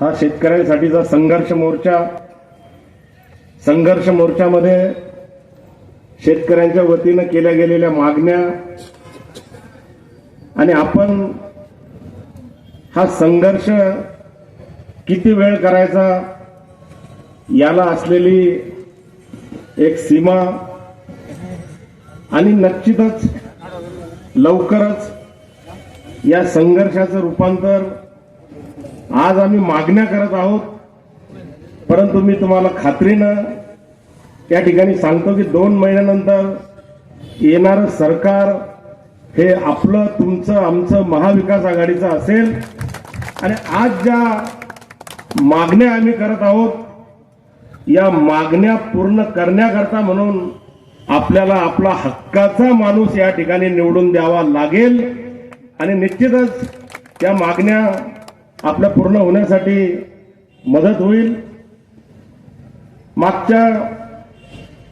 हा शेतकऱ्यांसाठीचा संघर्ष मोर्चा संघर्ष मोर्चामध्ये शेतकऱ्यांच्या वतीनं केल्या गेलेल्या मागण्या आणि आपण हा संघर्ष किती वेळ करायचा याला असलेली एक सीमा आणि निश्चितच लवकरच या संघर्षाचं रूपांतर आज आम्ही मागण्या करत आहोत. परंतु मी तुम्हाला खात्रीनं या ठिकाणी सांगतो की दोन महिन्यानंतर येणारं सरकार हे आपलं तुमचं आमचं महाविकास आघाडीचं असेल. आणि आज ज्या मागण्या आम्ही करत आहोत या मागण्या पूर्ण करण्याकरता म्हणून आपल्याला आपला हक्काचा माणूस या ठिकाणी निवडून द्यावा लागेल. आणि निश्चितच त्या मागण्या आपल्या पूर्ण होण्यासाठी मदत होईल. मागच्या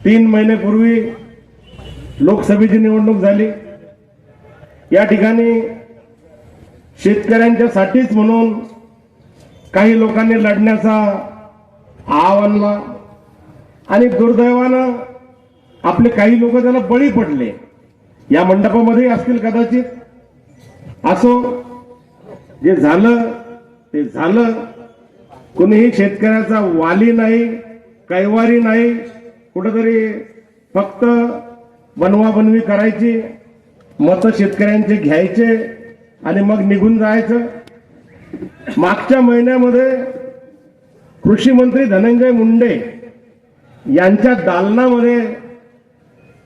तीन महिन्यापूर्वी लोकसभेची निवडणूक झाली. या ठिकाणी शेतकऱ्यांच्यासाठीच म्हणून काही लोकांनी लढण्याचा आव आणला. आणि दुर्दैवानं आपले काही लोक त्याला बळी पडले. या मंडपामध्ये असतील कदाचित. असो जे झालं ते झालं. कुणीही शेतकऱ्याचा वाली नाही कैवारी नाही कुठंतरी फक्त बनवाबनवी करायची मतं शेतकऱ्यांचे घ्यायचे आणि मग निघून जायचं. मागच्या महिन्यामध्ये कृषी मंत्री धनंजय मुंडे यांच्या दालनामध्ये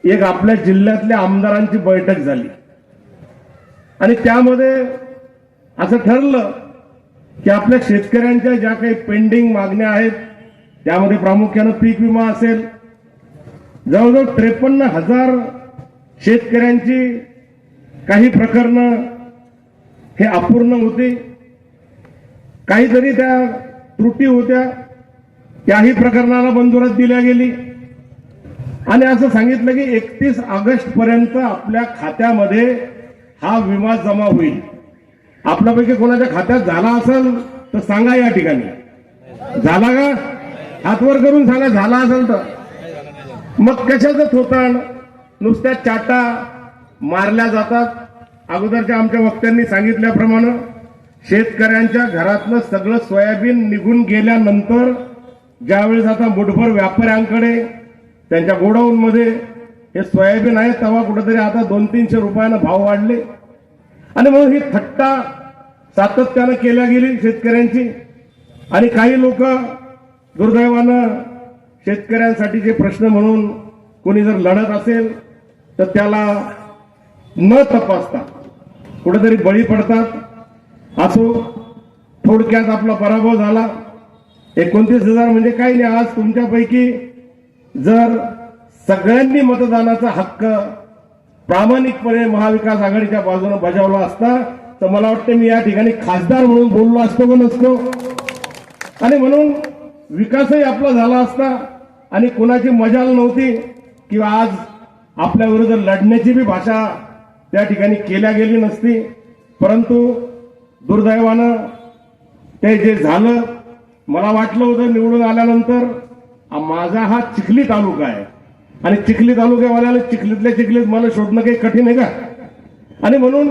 एक आपल्या जिल्ह्यातल्या आमदारांची बैठक झाली. आणि त्यामध्ये असं ठरलं की आपल्या शेतकऱ्यांच्या ज्या काही पेंडिंग मागण्या आहेत त्यामध्ये प्रामुख्यानं पीक विमा असेल. जवळजवळ त्रेपन्न हजार शेतकऱ्यांची काही प्रकरणं हे अपूर्ण होती. काहीतरी त्या त्रुटी होत्या. त्याही प्रकरणाला मंजुरात दिल्या गेली. आणि असं सांगितलं की एकतीस ऑगस्ट पर्यंत आपल्या खात्यामध्ये हा विमा जमा होईल. आपल्यापैकी कोणाच्या खात्यात झाला असेल तर सांगा या ठिकाणी. झाला का? हातवर करून सांगा झाला असेल तर. मग कशाचं थोतण? नुसत्या चाटा मारल्या जातात. अगोदरच्या आमच्या वक्त्यांनी सांगितल्याप्रमाणे शेतकऱ्यांच्या घरातलं सगळं सोयाबीन निघून गेल्यानंतर ज्यावेळेस आता मुठभर व्यापाऱ्यांकडे त्यांच्या गोडाऊनमध्ये हे सोयाबीन आहे तेव्हा कुठेतरी आता दोन तीनशे रुपयानं भाव वाढले. आणि म्हणून ही थट्टा सातत्यानं केल्या गेली शेतकऱ्यांची. आणि काही लोक दुर्दैवानं शेतकऱ्यांसाठीचे प्रश्न म्हणून कोणी जर लढत असेल तर त्याला न तपासता कुठेतरी बळी पडतात. असो थोडक्यात आपला पराभव झाला. एकोणतीस हजार म्हणजे काही नाही आज तुमच्यापैकी जर सगळ्यांनी मतदानाचा हक्क प्रामाणिकपणे महाविकास आघाडीच्या बाजूने बजावला असता तर मला वाटतं मी या ठिकाणी खासदार म्हणून बोललो असतो का नसतो? आणि म्हणून विकासही आपला झाला असता आणि कुणाची मजाल नव्हती किंवा आज आपल्या विरुद्ध लढण्याची बी भाषा त्या ठिकाणी केल्या गेली नसती. परंतु दुर्दैवानं ते जे झालं मला वाटलं होतं निवडून आल्यानंतर माझा हा चिखली तालुका आहे. आणि चिखली तालुक्यावाल्याला चिखलीतल्या चिखलीत मला शोधणं काही कठीण आहे का? आणि म्हणून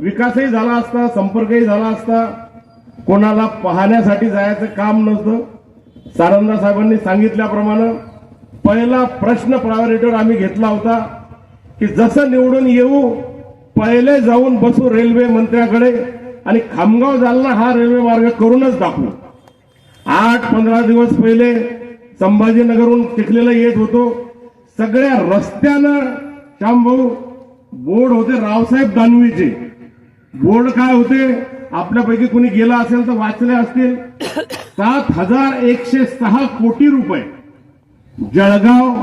विकासही झाला असता संपर्कही झाला असता कोणाला पाहण्यासाठी जायचं काम नसतं. सारंदा साहेबांनी सांगितल्याप्रमाणे पहिला प्रश्न प्रायोरिटीवर आम्ही घेतला होता की जसं निवडून येऊ पहिले जाऊन बसू रेल्वे मंत्र्याकडे आणि खामगाव जालना हा रेल्वे मार्ग करूनच दाखवू. आठ पंधरा दिवस पहिले संभाजीनगरहून चिखलीला येत होतो. सगळ्या रस्त्यानं श्यामभाऊ बोर्ड होते रावसाहेब दानवीचे. बोर्ड काय होते? आपल्यापैकी कोणी गेला असेल तर वाचले असतील. सात हजार एकशे सहा कोटी रुपये. जळगाव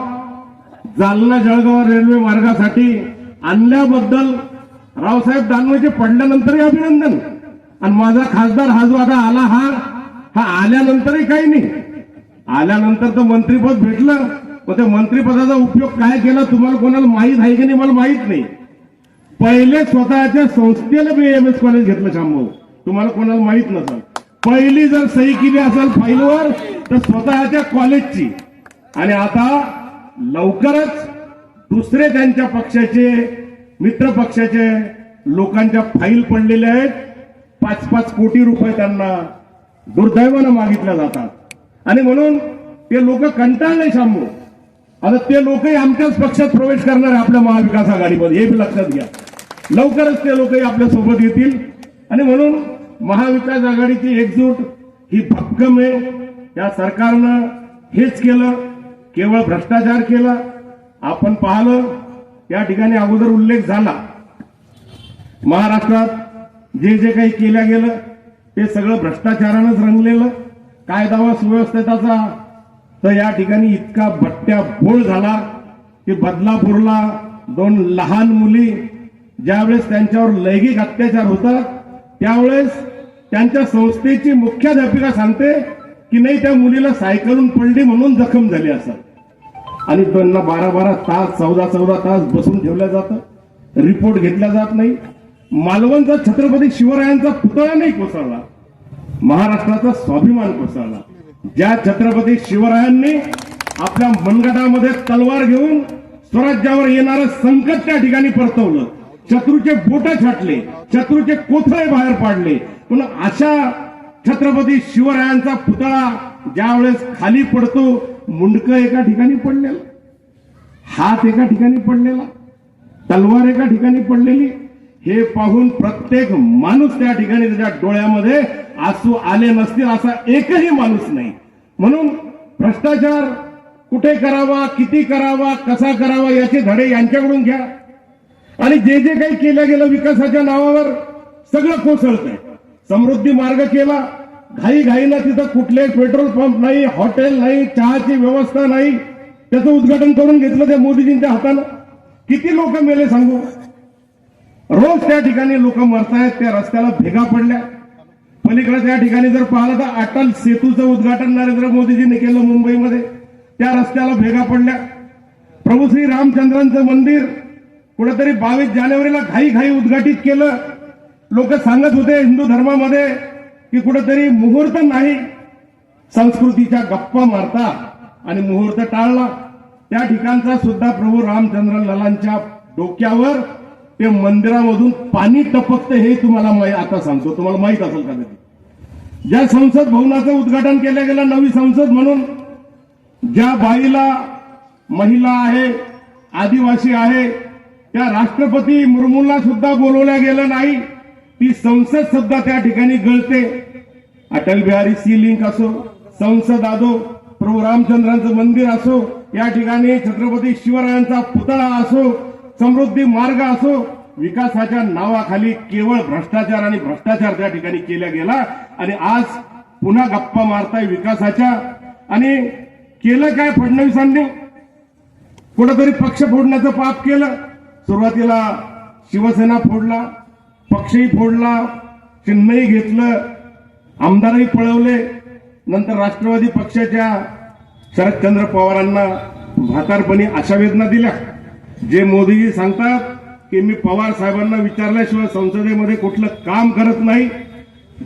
जालना जळगाव रेल्वे मार्गासाठी आणल्याबद्दल रावसाहेब दानवेचे पडल्यानंतरही अभिनंदन. आणि माझा खासदार हा जो आता आला हा हा आल्यानंतरही काही नाही. आल्यानंतर तर मंत्रीपद भेटलं. मग त्या मंत्रीपदाचा उपयोग काय केला तुम्हाला कोणाला माहीत आहे की नाही? मला माहीत नाही. पहिले स्वतःच्या संस्थेला मी एम एस कॉलेज घेतलं शांभाऊ तुम्हाला कोणाला माहीत नसेल. पहिली जर सही केली असेल फाईलवर तर स्वतःच्या कॉलेजची आणि आता लवकरच दुसरे त्यांच्या पक्षाचे मित्र पक्षाचे लोकांच्या फाईल पडलेले आहेत. पाच पाच कोटी रुपये त्यांना दुर्दैवानं मागितल्या जातात. आणि म्हणून ते लोक कंटाळले शांबू आता ते लोकही आमच्याच पक्षात प्रवेश करणार आहे आपल्या महाविकास आघाडीमध्ये. हे बी लक्षात घ्या. लवकरच ते लोकही आपल्यासोबत येतील. आणि म्हणून महाविकास आघाडीची एकजूट ही भक्कम आहे. या सरकारनं हेच केलं. केवळ भ्रष्टाचार केला. आपण पाहिलं. या ठिकाणी अगोदर उल्लेख झाला. महाराष्ट्रात जे जे काही केलं गेलं ते सगळं भ्रष्टाचारानंच रंगलेलं. कायदा व सुव्यवस्थेचा तर या ठिकाणी इतका भट्ट्या बोळ झाला की बदलापूरला दोन लहान मुली ज्यावेळेस त्यांच्यावर लैंगिक अत्याचार होतात त्यावेळेस त्यांच्या संस्थेची मुख्याध्यापिका सांगते की नाही त्या मुलीला सायकलून पडली म्हणून जखम झाली असं. आणि त्यांना बारा बारा तास चौदा चौदा तास बसून ठेवलं जातं. रिपोर्ट घेतला जात नाही. मालवणचा छत्रपती शिवरायांचा पुतळा नाही कोसळला. महाराष्ट्राचा स्वाभिमान कोसळला. ज्या छत्रपती शिवरायांनी आपल्या मनगटामध्ये तलवार घेऊन स्वराज्यावर येणारं संकट त्या ठिकाणी परतवलं. शत्रूचे बोट छाटले शत्रूचे कोथळे बाहेर पाडले. पण अशा छत्रपती शिवरायांचा पुतळा ज्यावेळेस खाली पडतो मुंडकं एका ठिकाणी पडलेलं हात एका ठिकाणी पडलेला तलवार एका ठिकाणी पडलेली हे पाहून प्रत्येक माणूस त्या ठिकाणी त्याच्या डोळ्यामध्ये आसू आले नसतील असा एकही माणूस नाही. म्हणून भ्रष्टाचार कुठे करावा किती करावा कसा करावा याचे धडे यांच्याकडून घ्या. आणि जे जे काही केलं गेलं विकासाच्या नावावर सगळं कोसळतंय. समृद्धी मार्ग केला. घाई घाईला तिथं कुठले पेट्रोल पंप नाही हॉटेल नाही चहाची व्यवस्था नाही. त्याचं उद्घाटन करून घेतलं त्या मोदीजींच्या हातानं. किती लोक मेले सांगू? रोज त्या ठिकाणी लोक मरतायत त्या रस्त्याला भेगा पडल्या. पलीकडे त्या ठिकाणी जर पाहिलं तर अटल सेतूचं उद्घाटन नरेंद्र मोदीजींनी केलं मुंबईमध्ये. त्या रस्त्याला भेगा पडल्या. प्रभू श्री रामचंद्रांचं मंदिर कुठेतरी बावीस जानेवारीला घाई घाई उद्घाटित केलं. लोक सांगत होते हिंदू धर्मामध्ये की कुठेतरी मुहूर्त नाही. संस्कृतीच्या गप्पा मारता आणि मुहूर्त टाळला. त्या ठिकाणचा सुद्धा प्रभू रामचंद्र ललांच्या डोक्यावर ते मंदिरामधून पाणी टपकतं हे तुम्हाला आता सांगतो. तुम्हाला माहीत असेल का कधी ज्या संसद भवनाचं उद्घाटन केलं गेलं नवी संसद म्हणून ज्या बाईला महिला आहे आदिवासी आहे त्या राष्ट्रपती मुर्मूला सुद्धा बोलवल्या गेलं नाही ती संसद सुद्धा त्या ठिकाणी गळते. अटल बिहारी सी लिंक असो संसद आदो प्रभू रामचंद्रांचं मंदिर असो या ठिकाणी छत्रपती शिवरायांचा पुतळा असो समृद्धी मार्ग असो विकासाच्या नावाखाली केवळ भ्रष्टाचार आणि भ्रष्टाचार त्या ठिकाणी केला गेला. आणि आज पुन्हा गप्पा मारताय विकासाच्या. आणि केलं काय फडणवीसांनी? कुठंतरी पक्ष फोडण्याचं पाप केलं. सुरुवातीला शिवसेना फोडला पक्षही फोडला चिन्हही घेतलं आमदारही पळवले. नंतर राष्ट्रवादी पक्षाच्या शरदचंद्र पवारांना म्हातारपणी अशा वेदना दिल्या. जे मोदीजी सांगतात की मी पवार साहेबांना विचारल्याशिवाय संसदेमध्ये कुठलं काम करत नाही.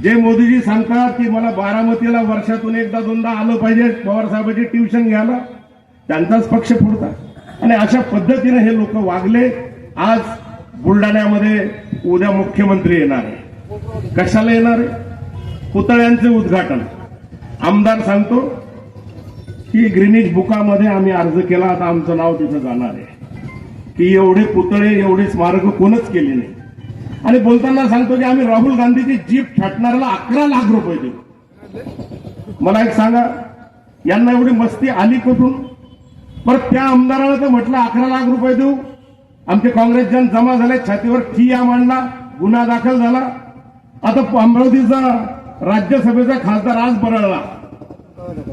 जे मोदीजी सांगतात की मला बारामतीला वर्षातून एकदा दोनदा आलं पाहिजे पवार साहेबांची ट्युशन घ्यायला त्यांचाच पक्ष फोडतात. आणि अशा पद्धतीने हे लोक वागले. आज बुलढाण्यामध्ये उद्या मुख्यमंत्री येणार आहे. कशाला येणार आहे? पुतळ्यांचे उद्घाटन. आमदार सांगतो की ग्रीनिज बुकामध्ये आम्ही अर्ज केला आता आमचं नाव तिथं जाणार आहे. की एवढे पुतळे एवढे स्मारक कोणच केले नाही. आणि बोलताना सांगतो की आम्ही राहुल गांधीची जीप छाटणाऱ्याला अकरा लाख रुपये देऊ. मला एक सांगा यांना एवढी मस्ती आली कुठून? बरं त्या आमदाराला तर म्हटलं अकरा लाख रुपये देऊ. आमचे काँग्रेस जण जमा झाले छातीवर ठिया मांडला गुन्हा दाखल झाला. आता अमरावतीचा राज्यसभेचा खासदार आज बरळला.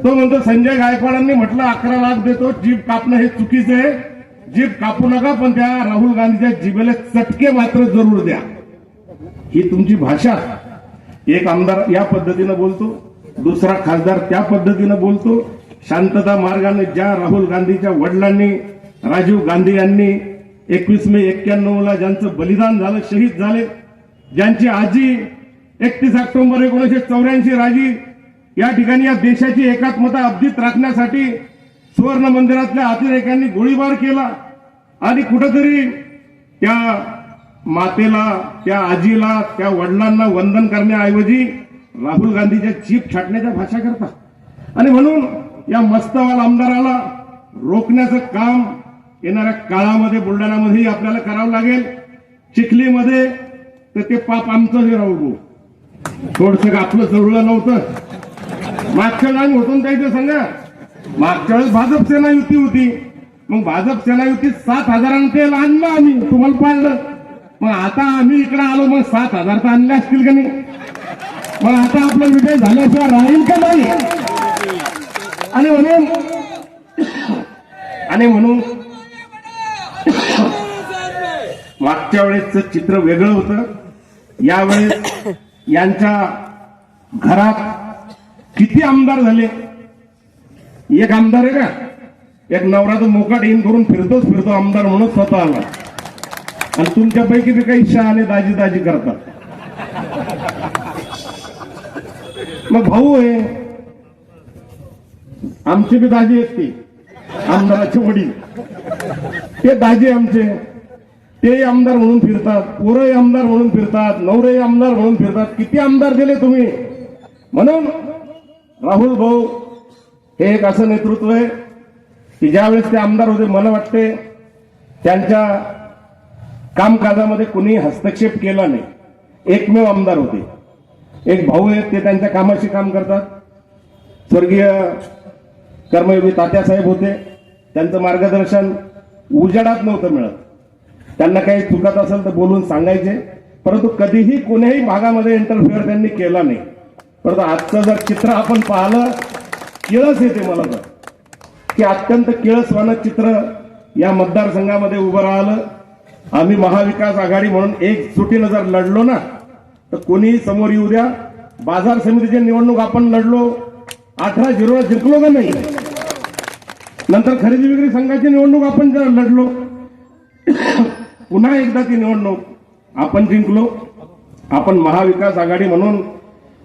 तो म्हणतो संजय गायकवाडांनी म्हटलं अकरा लाख देतो जीप कापणं हे चुकीचं आहे. जीभ कापू नका पण त्या राहुल गांधीच्या जिभेला चटके मात्र जरूर द्या. ही तुमची भाषा. एक आमदार या पद्धतीनं बोलतो दुसरा खासदार त्या पद्धतीनं बोलतो. शांतता मार्गाने ज्या राहुल गांधीच्या वडिलांनी राजीव गांधी यांनी एकवीस मे एक्क्याण्णवला ज्यांचं बलिदान झालं शहीद झाले ज्यांची आजी एकतीस ऑक्टोबर एकोणीसशे चौऱ्याऐंशी राजी या ठिकाणी या देशाची एकात्मता अब्दीत राखण्यासाठी सुवर्ण मंदिरातल्या अतिरेक्यांनी गोळीबार केला. आणि कुठंतरी त्या मातेला त्या आजीला त्या वडिलांना वंदन करण्याऐवजी राहुल गांधीच्या चीप छाटण्याच्या भाषा करतात. आणि म्हणून या मस्तवाल आमदाराला रोखण्याचं काम येणाऱ्या काळामध्ये बुलढाण्यामध्येही आपल्याला करावं लागेल. चिखलीमध्ये तर ते पाप आमचं हे राहुल थोडस आपलं चढवलं नव्हतं. मागच्या वेळेला आम्ही होतो ना सांगा. मागच्या वेळेस भाजप सेना युती होती. मग भाजप सेना युतीत सात हजारांना तेल आणलं आम्ही. तुम्हाला पाळलं मग आता आम्ही इकडे आलो मग सात हजार तर आणले असतील का नाही? मग आता आपला विजय झाल्याशिवाय राहील का नाही? आणि म्हणून आणि म्हणून मागच्या वेळेसचं चित्र वेगळं होतं. यावेळेस यांच्या घरात किती आमदार झाले? एक आमदार आहे का? एक नवराचा मोकाट येईन करून फिरतोच फिरतो आमदार म्हणून स्वतः आला. आणि तुमच्यापैकी बी काही शहाणे दाजी दाजी करतात. मग भाऊ आहे. आमचे बी दाजी आहेत ते आमदाराचे वडील. ते दाजी आमचे. तेही आमदार म्हणून फिरतात. पोरही आमदार म्हणून फिरतात. नवरेही आमदार म्हणून फिरतात. किती आमदार दिले तुम्ही? म्हणून राहुल भाऊ हे एक असं नेतृत्व आहे की ज्यावेळेस ते आमदार होते मला वाटते त्यांच्या कामकाजामध्ये कुणी हस्तक्षेप केला नाही. एकमेव आमदार होते. एक भाऊ आहेत ते त्यांच्या कामाशी काम करतात. स्वर्गीय कर्मयोगी तात्यासाहेब होते. त्यांचं मार्गदर्शन उजेडात नव्हतं मिळत. त्यांना काही चुकत असेल तर बोलून सांगायचे. परंतु कधीही कोण्याही भागामध्ये इंटरफिअर त्यांनी केला नाही. परंतु आजचं जर चित्र आपण पाहिलं किळस येते मला तर. की अत्यंत किळसवानं चित्र या मतदारसंघामध्ये उभं राहिलं. आम्ही महाविकास आघाडी म्हणून एक सुटीनं जर लढलो ना तर कोणीही समोर येऊ द्या. बाजार समितीची निवडणूक आपण लढलो. अठरा झिरोला जिंकलो का नाही? नंतर खरेदी विक्री संघाची निवडणूक आपण जर लढलो. पुन्हा एकदा ती निवडणूक आपण जिंकलो. आपण महाविकास आघाडी म्हणून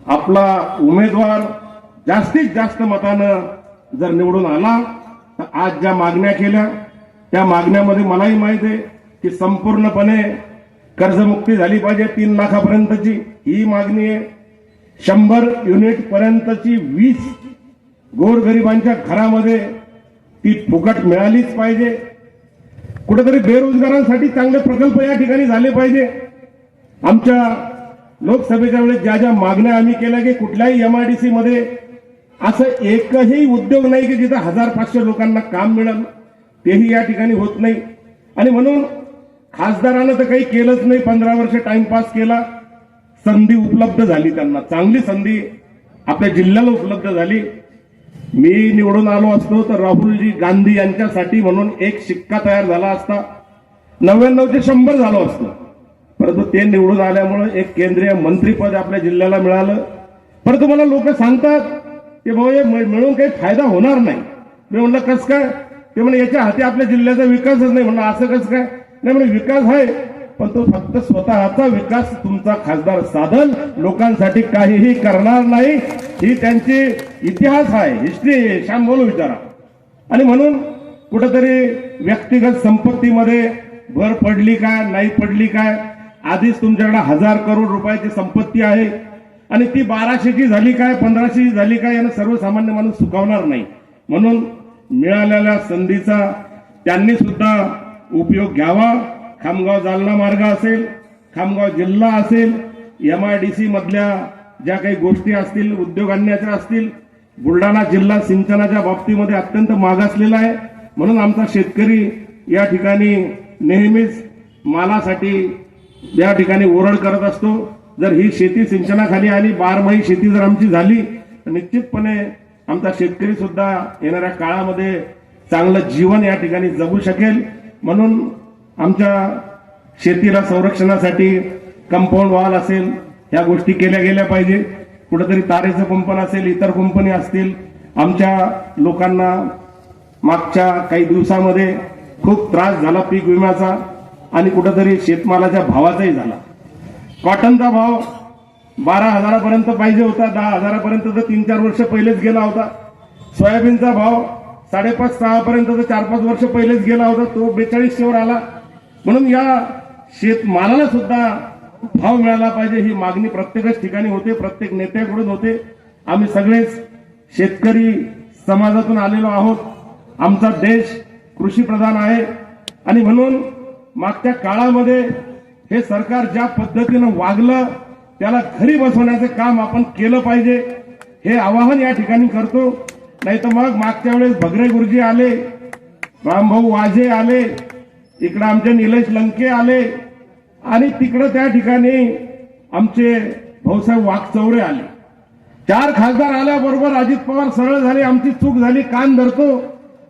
आपला उमेदवार जास्तीत जास्त मतानं जर निवडून आला तर आज ज्या मागण्या केल्या त्या मागण्यामध्ये मलाही माहिती आहे की संपूर्णपणे कर्जमुक्ती झाली पाहिजे तीन लाखापर्यंतची ही मागणी आहे. शंभर युनिट पर्यंतची वीस गोरगरिबांच्या घरामध्ये ती फुकट मिळालीच पाहिजे. कुठेतरी बेरोजगारांसाठी चांगले प्रकल्प या ठिकाणी झाले पाहिजे. आमच्या लोकसभेच्या वेळेस ज्या ज्या मागण्या आम्ही केल्या की कुठल्याही एमआयडीसी मध्ये असं एकही उद्योग नाही की जिथं हजार पाचशे लोकांना काम मिळालं. तेही या ठिकाणी होत नाही. आणि म्हणून खासदारानं तर काही केलंच नाही. पंधरा वर्ष टाइमपास केला. संधी उपलब्ध झाली त्यांना. चांगली संधी आपल्या जिल्ह्याला उपलब्ध झाली. मी निवडून आलो असतो तर राहुलजी गांधी यांच्यासाठी म्हणून एक शिक्का तयार झाला असता. नव्याण्णव ते शंभर झालो असतो. परंतु ते निवडून आल्यामुळे एक केंद्रीय मंत्रीपद आपल्या जिल्ह्याला मिळालं. परंतु मला लोक सांगतात ते भाऊ मिळून काही फायदा होणार नाही. मी म्हणलं कस काय? ते म्हणजे याच्या हाती आपल्या जिल्ह्याचा विकासच नाही. म्हणलं असं कसं काय? नाही म्हणजे विकास आहे पण तो फक्त स्वतःचा विकास तुमचा खासदार साधन लोकांसाठी काहीही करणार नाही. ही त्यांची इतिहास आहे हिस्ट्री आहे श्याम बोलू विचारा. आणि म्हणून कुठंतरी व्यक्तिगत संपत्तीमध्ये भर पडली काय नाही पडली काय? आधीच तुमच्याकडे हजार करोड रुपयाची संपत्ती आहे. आणि ती बाराशेची झाली काय पंधराशेची झाली काय यानं सर्वसामान्य माणूस चुकावणार नाही. म्हणून मिळालेल्या संधीचा त्यांनी सुद्धा उपयोग घ्यावा. खामगाव जालना मार्ग असेल खामगाव जिल्हा असेल एमआयडीसी मधल्या ज्या काही गोष्टी असतील उद्योग आणण्याच्या असतील बुलढाणा जिल्हा सिंचनाच्या बाबतीमध्ये अत्यंत मागासलेला आहे. म्हणून आमचा शेतकरी या ठिकाणी नेहमीच मालासाठी या ठिकाणी ओरड करत असतो. जर ही शेती सिंचनाखाली आली बारमाही शेती जर आमची झाली तर निश्चितपणे आमचा शेतकरी सुद्धा येणाऱ्या काळामध्ये चांगलं जीवन या ठिकाणी जगू शकेल. म्हणून आमच्या शेतीला संरक्षणासाठी कंपाऊंड वॉल असेल ह्या गोष्टी केल्या गेल्या पाहिजे. कुठेतरी तारेचं कुंपण असेल इतर कुंपणी असतील आमच्या लोकांना मागच्या काही दिवसामध्ये खूप त्रास झाला पीक विम्याचा आणि कुठेतरी शेतमालाच्या भावाचाही झाला. कॉटनचा भाव बारा हजारापर्यंत पाहिजे होता दहा हजारापर्यंत तर तीन चार वर्ष पहिलेच गेला होता. सोयाबीनचा भाव साडेपाच सहापर्यंत तर चार पाच वर्ष पहिलेच गेला होता तो बेचाळीसशेवर आला. म्हणून या शेतमालाला सुद्धा भाव मिळाला पाहिजे ही मागणी प्रत्येकच ठिकाणी होते प्रत्येक नेत्याकडून होते. आम्ही सगळेच शेतकरी समाजातून आलेलो आहोत. आमचा देश कृषी प्रधान आहे. आणि म्हणून मागच्या काळामध्ये हे सरकार ज्या पद्धतीनं वागलं त्याला घरी बसवण्याचं काम आपण केलं पाहिजे. हे आवाहन या ठिकाणी करतो. नाही तर मग मागच्या वेळेस भगरे गुरुजी आले रामभाऊ वाजे आले इकडे आमचे निलेश लंके आले आणि तिकडं त्या ठिकाणी आमचे भाऊसाहेब वाघचौरे आले. चार खासदार आल्याबरोबर अजित पवार सरळ झाले आमची चूक झाली कान धरतो.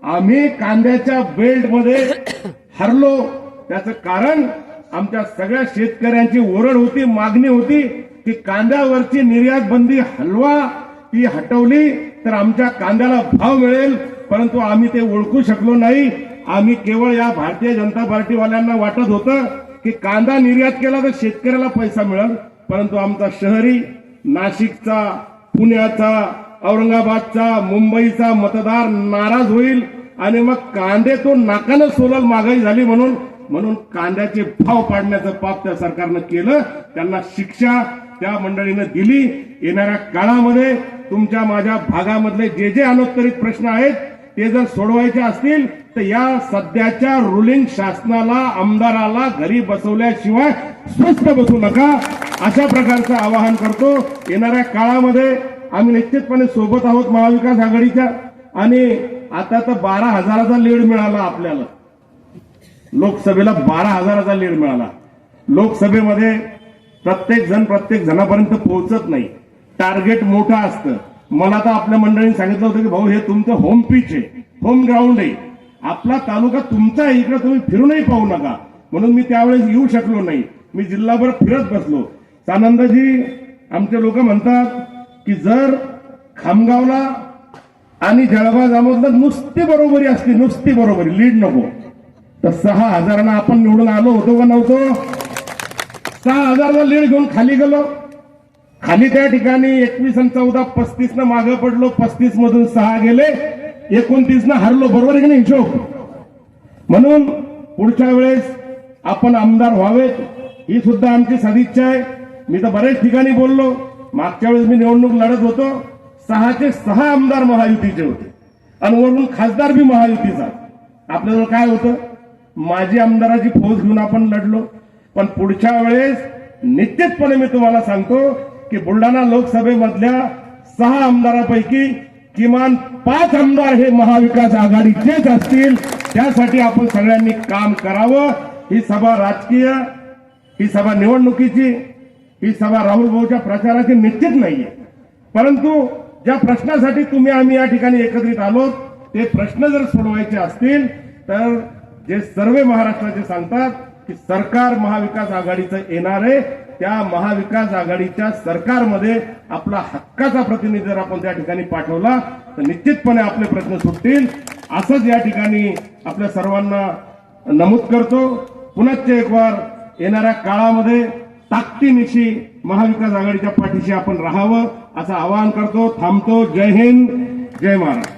आम्ही कांद्याच्या बेल्टमध्ये हरलो. त्याचं कारण आमच्या सगळ्या शेतकऱ्यांची ओरड होती मागणी होती की कांद्यावरची निर्यात बंदी हलवा ती हटवली तर आमच्या कांद्याला भाव मिळेल परंतु आम्ही ते ओळखू शकलो नाही. आम्ही केवळ या भारतीय जनता पार्टीवाल्यांना वाटत होतं की कांदा निर्यात केला तर शेतकऱ्याला पैसा मिळेल परंतु आमचा शहरी नाशिकचा पुण्याचा औरंगाबादचा मुंबईचा मतदार नाराज होईल आणि मग कांदे तो नाकानं सोलल महागाई झाली म्हणून म्हणून कांद्याचे भाव पाडण्याचं पाप त्या सरकारनं केलं त्यांना शिक्षा त्या मंडळीनं दिली. येणाऱ्या काळामध्ये तुमच्या माझ्या भागामधले जे जे अनुत्तरित प्रश्न आहेत ते जर सोडवायचे असतील तर या सध्याच्या रुलिंग शासनाला आमदाराला घरी बसवल्याशिवाय स्वस्थ बसू नका. अशा प्रकारचं आवाहन करतो. येणाऱ्या काळामध्ये आम्ही निश्चितपणे सोबत आहोत महाविकास आघाडीच्या. आणि आता तर बारा हजाराचा लीड मिळाला आपल्याला. लोकसभेला बारा हजाराचा लीड मिळाला. लोकसभेमध्ये प्रत्येक जण प्रत्येक जणापर्यंत पोहोचत नाही. टार्गेट मोठं असतं. मला तर आपल्या मंडळीने सांगितलं होतं की भाऊ हे तुमचं होम पिच आहे. होम ग्राउंड आहे. आपला तालुका तुमचा आहे. इकडे तुम्ही फिरूनही पाहू नका. म्हणून मी त्यावेळेस येऊ शकलो नाही. मी जिल्हाभर फिरत बसलो. सानंदजी आमचे लोक म्हणतात की जर खामगावला आणि जळगाव जामोदला नुसती बरोबरी असली नुसती बरोबरी लीड नको. तर सहा हजारांना आपण निवडून आलो होतो का नव्हतो? सहा हजारला लीड घेऊन खाली गेलो. खाली त्या ठिकाणी एकवीस आणि चौदा पस्तीस न मागे पडलो. पस्तीस मधून सहा गेले. एकोणतीस न हरलो. बरोबर आहे की नाही हिशोब? म्हणून पुढच्या वेळेस आपण आमदार व्हावेत. ही सुद्धा आमची सदिच्छा आहे. मी तर बऱ्याच ठिकाणी बोललो. मागच्या वेळेस मी निवडणूक लढत होतो. सहाचे सहा आमदार महायुतीचे होते. आणि वरून खासदार बी महायुतीचा. आपल्याजवळ काय होतं? माझी आमदाराची फौज घेऊन आपण लढलो. पण पुढच्या वेळेस निश्चितपणे मी तुम्हाला सांगतो की बुलढाणा लोकसभेमधल्या सहा आमदारापैकी किमान पाच आमदार हे महाविकास आघाडीचेच असतील. त्यासाठी आपण सगळ्यांनी काम करावं. ही सभा राजकीय ही सभा निवडणुकीची ही सभा राहुल भाऊच्या प्रचाराची निश्चित नाहीये. परंतु ज्या प्रश्नासाठी तुम्ही आम्ही या ठिकाणी एकत्रित आलो ते प्रश्न जर सोडवायचे असतील तर जे सर्व महाराष्ट्राचे सांगतात की सरकार महाविकास आघाडीचं येणार आहे त्या महाविकास आघाडीच्या सरकारमध्ये आपला हक्काचा प्रतिनिधी जर आपण त्या ठिकाणी पाठवला तर निश्चितपणे आपले प्रश्न सुटतील. असंच या ठिकाणी आपल्या सर्वांना नमूद करतो. पुनश्च एक वार येणाऱ्या काळामध्ये ताकदीनिशी महाविकास आघाडीच्या पाठीशी आपण राहावं असं आवाहन करतो. थांबतो. जय हिंद. जय महाराष्ट्र.